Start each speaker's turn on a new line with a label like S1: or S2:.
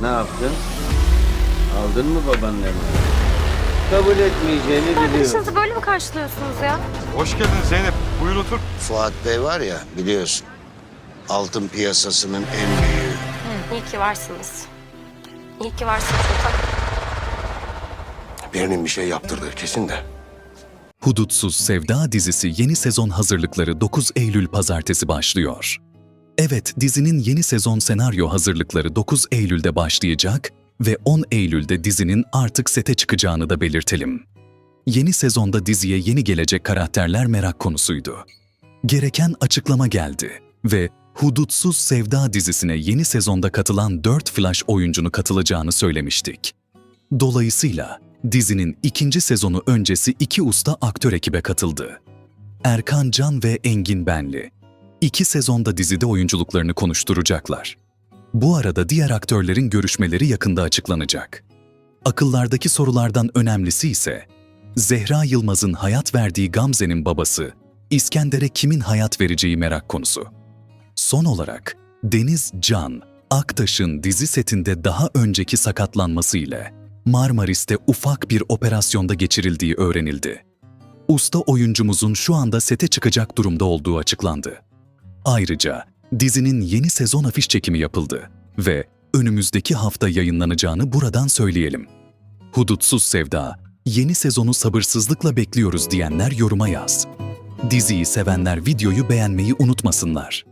S1: Ne yaptın? Aldın mı babaannemi? Kabul etmeyeceğini biliyorum.
S2: Arkadaşınızı böyle mi karşılıyorsunuz ya?
S3: Hoş geldin Zeynep. Buyur otur.
S4: Fuat Bey var ya biliyorsun. Altın piyasasının en büyüğü.
S2: İyi ki varsınız. İyi ki varsınız.
S5: Birinin bir şey yaptırdığı kesin de.
S6: Hudutsuz Sevda dizisi yeni sezon hazırlıkları 9 Eylül pazartesi başlıyor. Evet, dizinin yeni sezon senaryo hazırlıkları 9 Eylül'de başlayacak ve 10 Eylül'de dizinin artık sete çıkacağını da belirtelim. Yeni sezonda diziye yeni gelecek karakterler merak konusuydu. Gereken açıklama geldi ve Hudutsuz Sevda dizisine yeni sezonda katılan 4 Flash oyuncunu katılacağını söylemiştik. Dolayısıyla dizinin ikinci sezonu öncesi iki usta aktör ekibe katıldı. Erkan Can ve Engin Benli. İki sezonda dizide oyunculuklarını konuşturacaklar. Bu arada diğer aktörlerin görüşmeleri yakında açıklanacak. Akıllardaki sorulardan önemlisi ise Zehra Yılmaz'ın hayat verdiği Gamze'nin babası İskender'e kimin hayat vereceği merak konusu. Son olarak Deniz Can, Aktaş'ın dizi setinde daha önceki sakatlanması ile Marmaris'te ufak bir operasyonda geçirildiği öğrenildi. Usta oyuncumuzun şu anda sete çıkacak durumda olduğu açıklandı. Ayrıca dizinin yeni sezon afiş çekimi yapıldı ve önümüzdeki hafta yayınlanacağını buradan söyleyelim. Hudutsuz Sevda, yeni sezonu sabırsızlıkla bekliyoruz diyenler yoruma yaz. Diziyi sevenler videoyu beğenmeyi unutmasınlar.